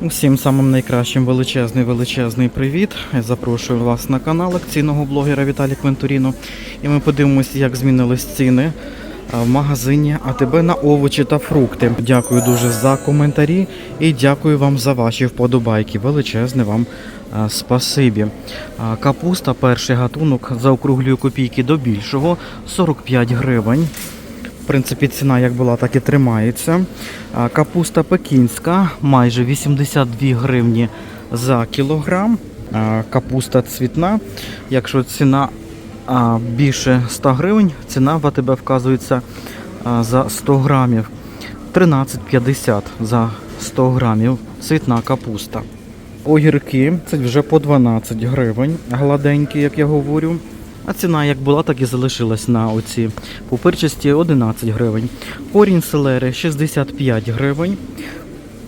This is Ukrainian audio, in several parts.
Усім самим найкращим величезний величезний привіт. Запрошую вас на канал акційного блогера Віталій Квентуріно. І ми подивимося, як змінились ціни в магазині АТБ на овочі та фрукти. Дякую дуже за коментарі і дякую вам за ваші вподобайки. Величезне вам спасибі. Капуста, перший гатунок, заокруглюю копійки до більшого 45 гривень. Принципі, ціна як була, так і тримається. Капуста пекінська майже 82 гривні за кілограм. Капуста цвітна. Якщо ціна більше 100 гривень, ціна в АТБ вказується за 100 грамів. 13,50 за 100 грамів. Цвітна капуста. Огірки це вже по 12 гривень. Гладенькі, як я говорю. А ціна як була, так і залишилась на оці пупирчасті 11 гривень. Корінь селери 65 гривень.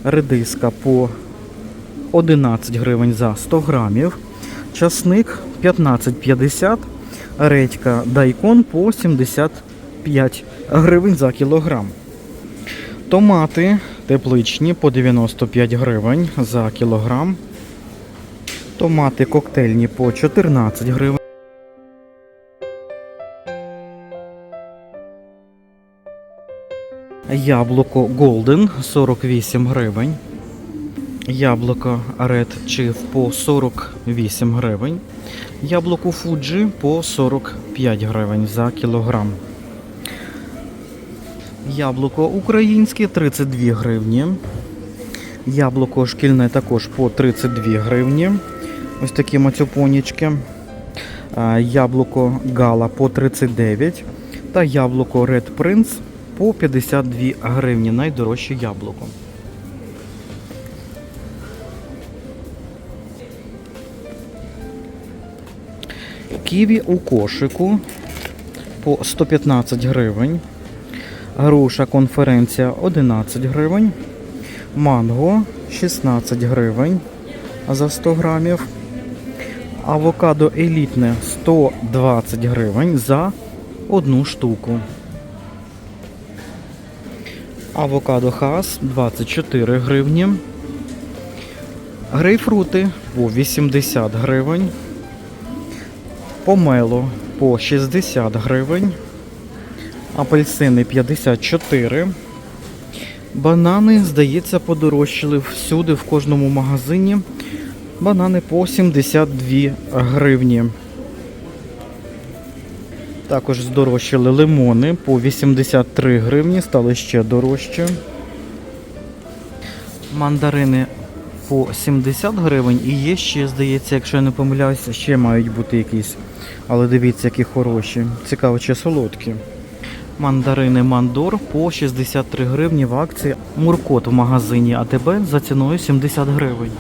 Редиска по 11 гривень за 100 грамів. Часник 15,50. Редька дайкон по 75 гривень за кілограм. Томати тепличні по 95 гривень за кілограм. Томати коктейльні по 14 гривень. Яблуко Golden 48 гривень. Яблуко Red Chief по 48 гривень. Яблуко Fuji по 45 гривень за кілограм. Яблуко українське 32 гривні. Яблуко шкільне також по 32 гривні. Ось такі мацюпонічки. А, Яблуко Гала по 39 та яблуко Red Prince по 52 гривні. Найдорожче яблуко. Ківі у кошику по 115 гривень. Груша конференція 11 гривень. Манго 16 гривень за 100 грамів. Авокадо елітне 120 гривень за одну штуку. Авокадо хас 24 гривні. Грейпфрути по 80 гривень. Помело по 60 гривень. Апельсини 54. Банани, здається, подорожчали всюди, в кожному магазині. Банани по 72 гривні. Також здорожчали лимони по 83 гривні, стали ще дорожче. Мандарини по 70 гривень і є ще, здається, якщо я не помиляюся, ще мають бути якісь. Але дивіться, які хороші. Цікаво, чи солодкі. Мандарини Мандор по 63 гривні в акції. Муркот в магазині АТБ за ціною 70 гривень.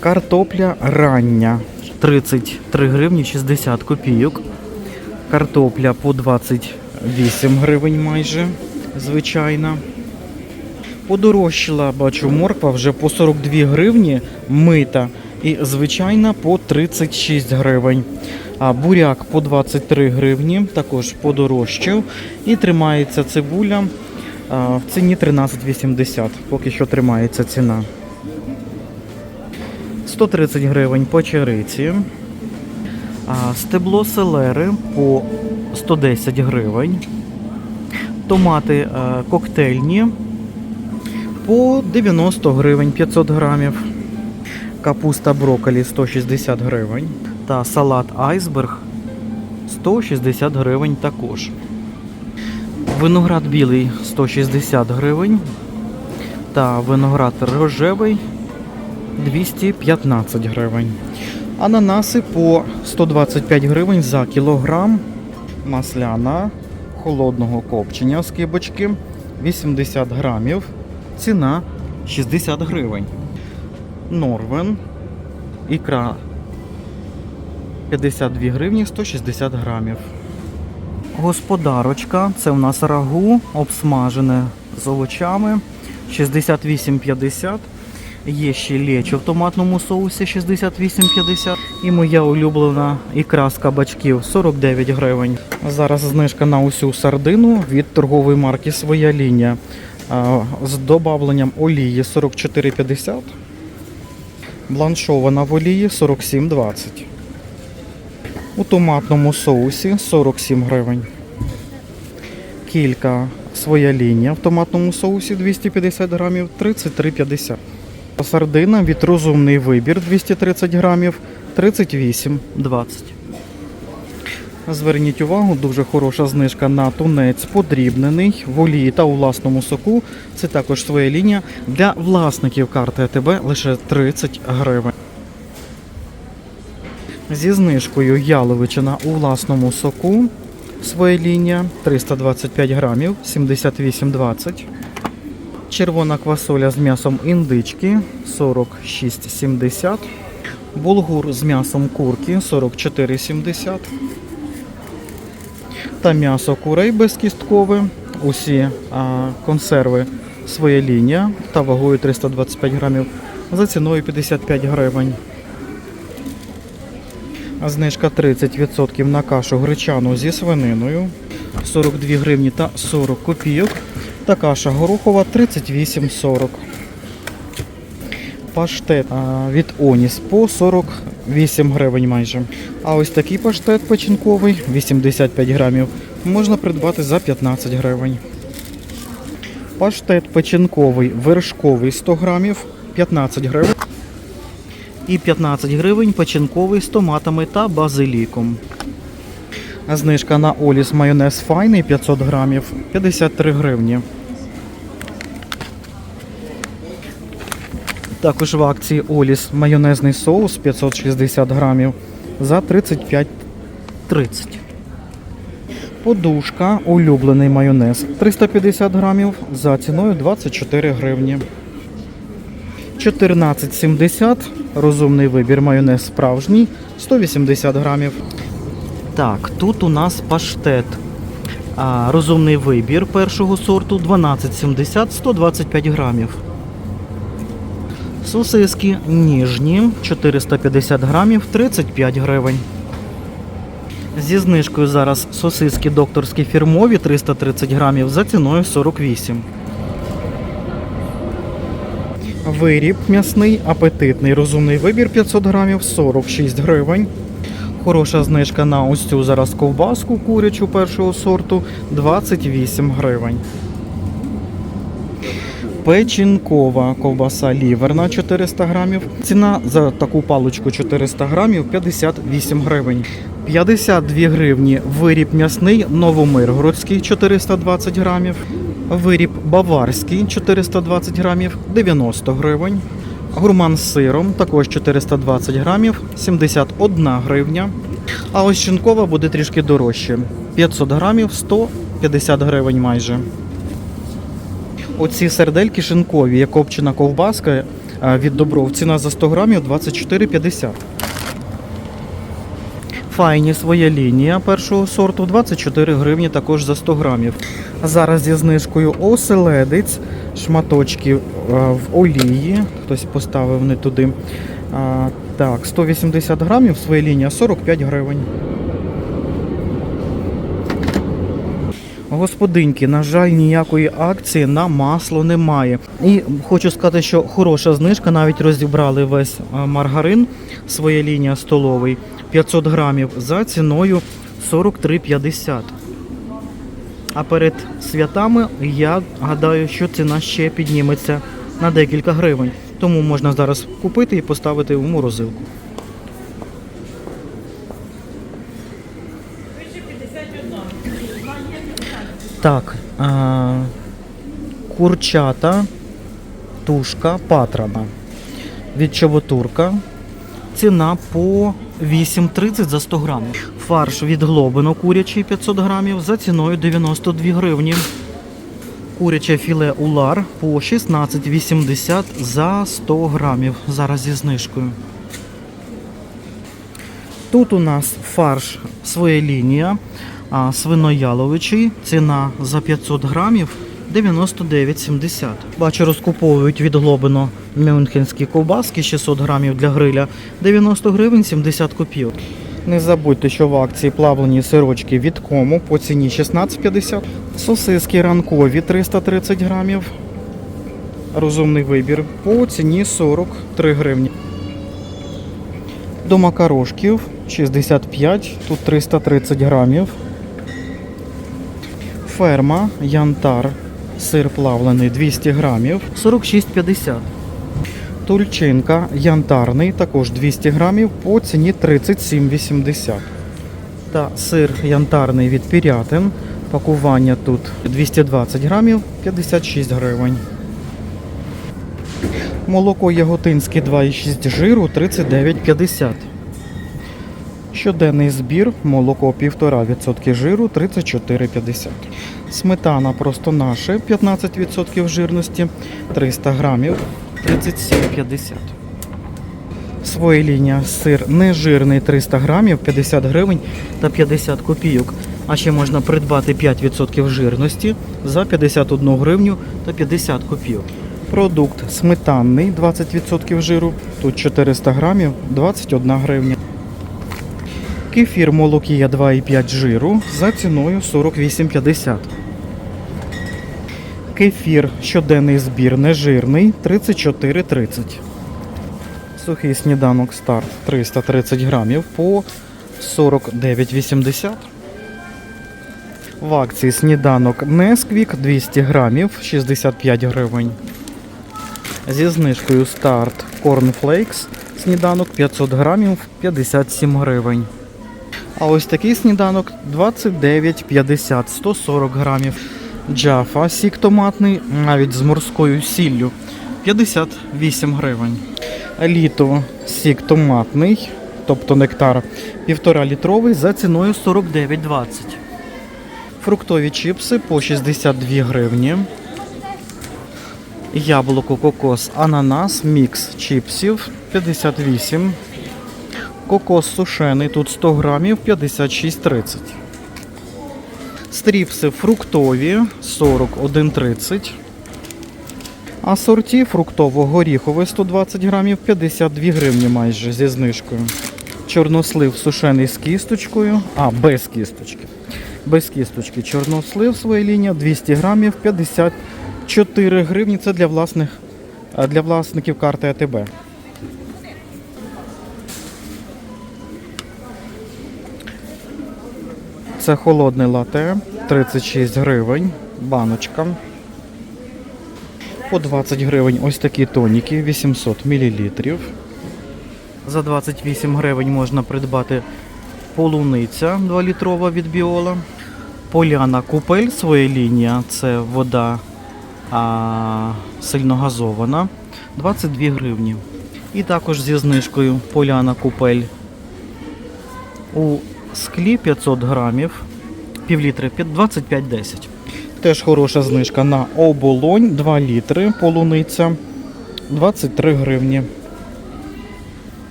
Картопля рання 33 гривні 60 копійок. Картопля по 28 гривень майже звичайна. Подорожчала, бачу, морква вже по 42 гривні мита і звичайна по 36 гривень. А буряк по 23 гривні, також подорожчав. І тримається цибуля в ціні 13,80. Поки що тримається ціна. 130 гривень по чариці. Стебло селери по 110 гривень. Томати е, коктейльні по 90 гривень 500 грамів. Капуста брокколі 160 гривень. Та салат айсберг 160 гривень також. Виноград білий 160 гривень. Та виноград рожевий 215 гривень. Ананаси по 125 гривень за кілограм. Масляна холодного копчення з кибочки 80 грамів. Ціна 60 гривень. Норвен. Ікра 52 гривні 160 грамів. Господарочка, це у нас рагу обсмажене з овочами 68,50. Є ще лечо в томатному соусі 68,50. І моя улюблена ікра з кабачків 49 гривень. Зараз знижка на усю сардину від торгової марки Своя лінія. з додавленням олії 44,50. Бланшована в олії 47,20. У томатному соусі 47 гривень. Кілька своя лінія в томатному соусі 250 грамів 33,50. Сардина від розумний вибір 230 грамів 38,20. Зверніть увагу, дуже хороша знижка на тунець подрібнений в олії та у власному соку. Це також своя лінія. Для власників карти АТБ лише 30 гривень. Зі знижкою яловичина у власному соку. Своя лінія 325 грамів 78,20. Червона квасоля з м'ясом індички 46,70. Булгур з м'ясом курки 44,70. Та м'ясо курей безкісткове. Усі а, консерви своя лінія та вагою 325 грамів за ціною 55 гривень. Знижка 30% на кашу гречану зі свининою 42 гривні та 40 копійок. Та каша горохова 38,40. Паштет від Оніс по 48 гривень майже. А ось такий паштет печінковий 85 грамів можна придбати за 15 гривень. Паштет печінковий вершковий 100 грамів 15 гривень. І 15 гривень печінковий з томатами та базиліком. Знижка на Оліс майонез файний 500 грамів 53 гривні. Також в акції Оліс майонезний соус 560 грамів за 35,30. Подушка, улюблений майонез 350 грамів за ціною 24 гривні. 14,70 розумний вибір майонез справжній 180 грамів. Так, тут у нас паштет. А, розумний вибір першого сорту 12,70 125 грамів. Сосиски ніжні 450 грамів 35 гривень. Зі знижкою зараз сосиски докторські фірмові 330 грамів за ціною 48. Виріб м'ясний, апетитний, розумний вибір 500 грамів 46 гривень. Хороша знижка на ось цю зараз ковбаску курячу першого сорту 28 гривень. Печінкова ковбаса ліверна 400 грамів. Ціна за таку паличку 400 грамів 58 гривень. 52 гривні виріб м'ясний новомиргородський 420 грамів. Виріб баварський 420 грамів 90 гривень. Гурман з сиром також 420 грамів 71 гривня. А ось шинкова буде трішки дорожче. 500 грамів 150 гривень майже. Оці сердельки шинкові, є копчена ковбаска е, від Добров. Ціна за 100 грамів 24,50. Файні своя лінія першого сорту 24 гривні також за 100 грамів. Зараз зі знижкою оселедець, шматочки е, в олії. Хтось поставив не туди. Так, 180 грамів, своя лінія 45 гривень. Господинки, на жаль, ніякої акції на масло немає. І хочу сказати, що хороша знижка, навіть розібрали весь маргарин, своя лінія столовий 500 грамів за ціною 43,50. А перед святами я гадаю, що ціна ще підніметься на декілька гривень. Тому можна зараз купити і поставити в морозилку. Так, а, курчата, тушка, патрана. Від чоботурка. Ціна по 8,30 за 100 грамів. Фарш від глобино курячий 500 грамів за ціною 92 гривні. Куряче філе улар по 16,80 за 100 грамів. Зараз зі знижкою. Тут у нас фарш своя лінія, свинояловичий. Ціна за 500 грамів 99,70. Бачу, розкуповують від Глобино мюнхенські ковбаски 600 грамів для гриля 90 гривень 70 копійок. Не забудьте, що в акції плавлені сирочки від кому по ціні 16,50. Сосиски ранкові 330 грамів розумний вибір по ціні 43 гривні. До макарошків 65, тут 330 грамів. Ферма, янтар, сир плавлений 200 грамів, 46,50. Тульчинка янтарний, також 200 грамів по ціні 37,80. Та сир янтарний від Пірятин. Пакування тут 220 грамів, 56 гривень. Молоко яготинське 2,6 жиру 39,50. Щоденний збір молоко 1,5% жиру 34,50. Сметана просто наше 15% жирності 300 грамів 37,50. Своєлінія сир нежирний 300 грамів 50 гривень та 50 копійок. А ще можна придбати 5% жирності за 51 гривню та 50 копійок. Продукт сметанний 20% жиру, тут 400 грамів 21 гривня. Кефір молокія 2,5 жиру за ціною 48,50. Кефір щоденний збір нежирний 34,30. Сухий сніданок старт 330 грамів по 49,80. В акції сніданок Несквік 200 грамів 65 гривень. Зі знижкою старт Cornflakes сніданок 500 грамів 57 гривень. А ось такий сніданок 29,50 140 грамів. Джафа сік томатний навіть з морською сіллю 58 гривень. Літо сік томатний, тобто нектар, 1,5 літровий за ціною 49,20. Фруктові чіпси по 62 гривні. Яблуко, кокос, ананас, мікс чіпсів 58. Кокос сушений, тут 100 грамів 56,30. Стріпси фруктові 41,30. Асорті фруктово-горіхове 120 грамів 52 гривні майже зі знижкою. Чорнослив сушений з кісточкою, а без кісточки. Без кісточки. Чорнослив своя лінія 200 грамів 54 гривні. Це для власних для власників карти АТБ. Це холодне лате 36 гривень. Баночка. По 20 гривень ось такі тоніки 800 мл. За 28 гривень можна придбати полуниця 2 літрова від Біола. Поляна купель своя лінія, це вода а, сильно газована. 22 гривні. І також зі знижкою поляна купель у склі 500 грамів, півлітри 25,10. Теж хороша знижка на оболонь 2 літри, полуниця 23 гривні.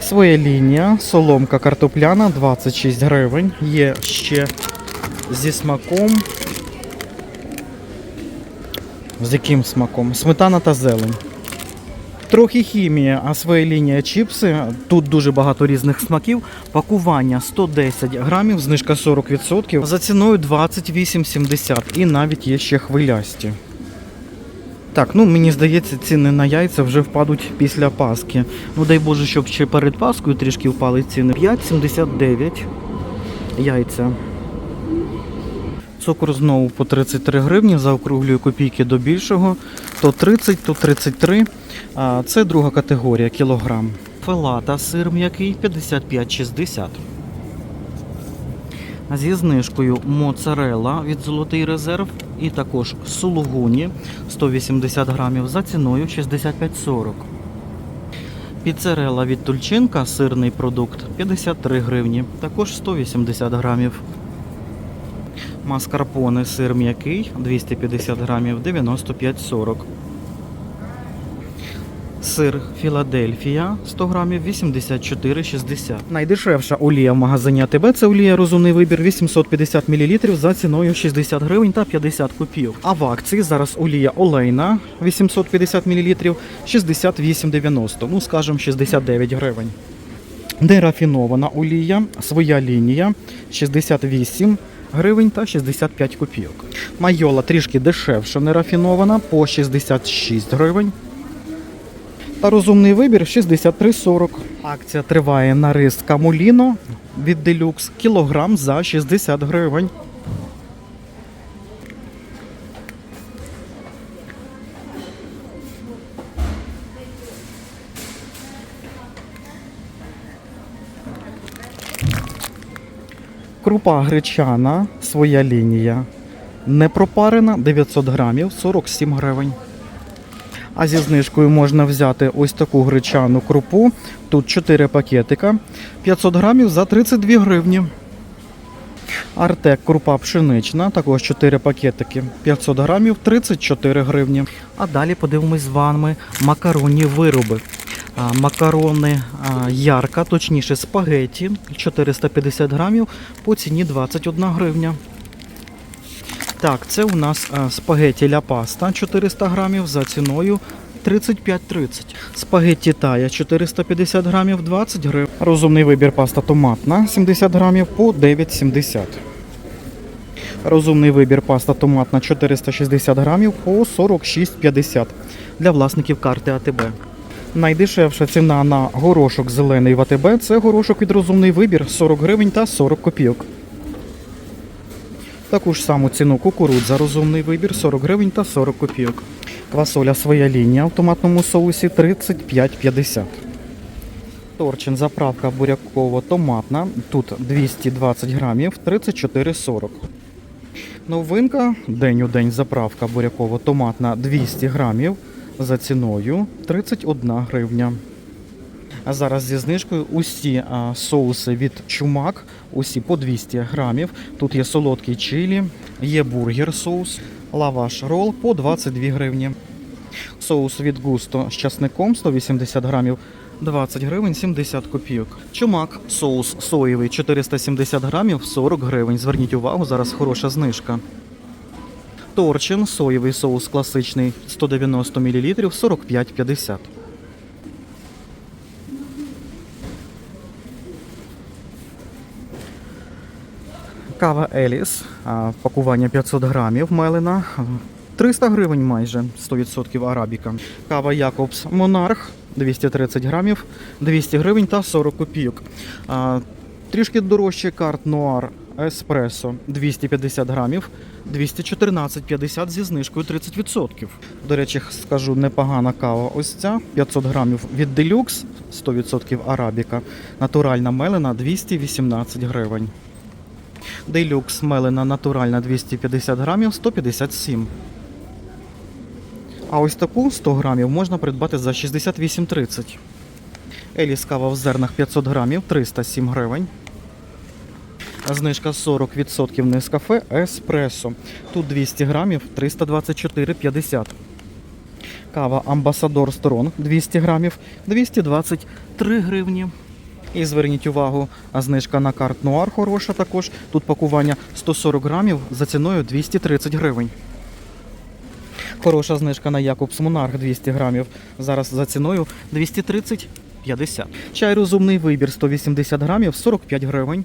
Своя лінія, соломка картопляна 26 гривень. Є ще зі смаком. З яким смаком? Сметана та зелень. Трохи хімія, а своя лінія чіпси. Тут дуже багато різних смаків. Пакування 110 грамів, знижка 40%. За ціною 28,70 і навіть є ще хвилясті. Так, ну мені здається, ціни на яйця вже впадуть після Паски. Ну дай Боже, щоб ще перед Паскою трішки впали ціни. 5,79 яйця. Цукор знову по 33 гривні, заокруглюю копійки до більшого. То 30, то 33. А, це друга категорія, кілограм. Фелата сир м'який 55,60. Зі знижкою моцарела від Золотий резерв і також сулугуні 180 грамів за ціною 65,40. Піцерела від Тульчинка, сирний продукт 53 гривні, також 180 грамів. Маскарпоне сир м'який 250 грамів 95,40. Сир Філадельфія 100 грамів 84,60. Найдешевша олія в магазині АТБ це олія розумний вибір 850 мл за ціною 60 гривень та 50 копійок. А в акції зараз олія олейна 850 мл 68,90, ну скажімо 69 гривень. Нерафінована олія, своя лінія 68 гривень та 65 копійок. Майола трішки дешевше нерафінована по 66 гривень. Та розумний вибір 63,40. Акція триває на рис Камуліно від Делюкс кілограм за 60 гривень. Крупа гречана, своя лінія. Не пропарена 900 грамів 47 гривень. А зі знижкою можна взяти ось таку гречану крупу. Тут 4 пакетика 500 грамів за 32 гривні. Артек крупа пшенична, також 4 пакетики 500 грамів 34 гривні. А далі подивимось з вами макаронні вироби. Макарони ярка, точніше спагеті 450 грамів по ціні 21 гривня. Так, це у нас а, спагеті ля паста 400 грамів за ціною 35,30. Спагетті тая 450 грамів 20 гривень. Розумний вибір паста томатна 70 грамів по 9,70. Розумний вибір паста томатна 460 грамів по 46,50 для власників карти АТБ. Найдешевша ціна на горошок зелений в АТБ це горошок від розумний вибір 40 гривень та 40 копійок. Таку ж саму ціну кукурудза розумний вибір 40 гривень та 40 копійок. Квасоля своя лінія в томатному соусі 35,50. Торчин заправка буряково-томатна. Тут 220 грамів 34,40. Новинка день у день заправка буряково-томатна 200 грамів за ціною 31 гривня. А зараз зі знижкою усі соуси від чумак, усі по 200 грамів. Тут є солодкий чилі, є бургер соус, лаваш рол по 22 гривні. Соус від густо з часником 180 грамів 20 гривень 70 копійок. Чумак, соус соєвий 470 грамів 40 гривень. Зверніть увагу, зараз хороша знижка. Торчин, соєвий соус класичний 190 мл 45,50. Кава Еліс, пакування 500 грамів мелена, 300 гривень майже, 100% арабіка. Кава Якобс Монарх 230 грамів, 200 гривень та 40 копійок. Трішки дорожче карт Нуар Еспресо 250 грамів, 214,50 зі знижкою 30%. До речі, скажу, непогана кава ось ця, 500 грамів від Deluxe, 100% арабіка. Натуральна мелена 218 гривень. Делюкс мелена натуральна 250 грамів 157. А ось таку 100 грамів можна придбати за 68,30. Еліс кава в зернах 500 грамів 307 гривень. Знижка 40% Нескафе Еспресо. Тут 200 грамів 324,50. Кава Амбасадор Сторон 200 грамів 223 гривні. І зверніть увагу, а знижка на карт Нуар хороша також. Тут пакування 140 грамів за ціною 230 гривень. Хороша знижка на Якобс Монарх 200 грамів. Зараз за ціною 230,50. Чай розумний вибір 180 грамів 45 гривень.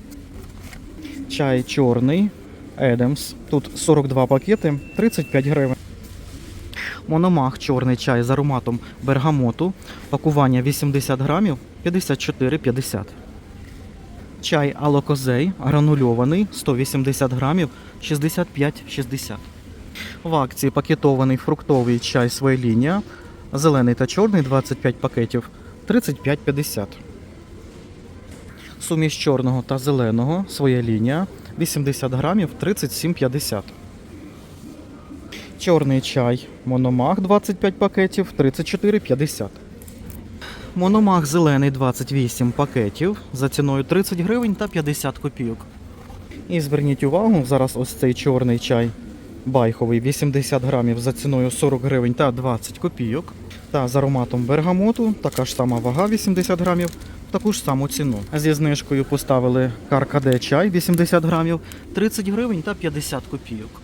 Чай чорний Едемс. Тут 42 пакети 35 гривень. Мономах чорний чай з ароматом бергамоту. Пакування 80 грамів 54,50. Чай Алокозей гранульований 180 грамів 65,60. В акції пакетований фруктовий чай своя лінія. Зелений та чорний 25 пакетів 35,50. Суміш чорного та зеленого своя лінія 80 грамів 37,50. Чорний чай Мономах 25 пакетів 34,50. Мономах зелений 28 пакетів за ціною 30 гривень та 50 копійок. І зверніть увагу, зараз ось цей чорний чай байховий 80 грамів за ціною 40 гривень та 20 копійок. Та з ароматом бергамоту така ж сама вага 80 грамів, таку ж саму ціну. Зі знижкою поставили каркаде чай 80 грамів 30 гривень та 50 копійок.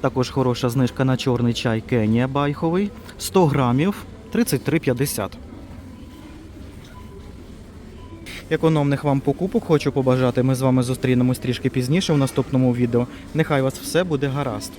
Також хороша знижка на чорний чай Кенія байховий 100 грамів 33,50. Економних вам покупок хочу побажати. Ми з вами зустрінемось трішки пізніше в наступному відео. Нехай вас все буде гаразд.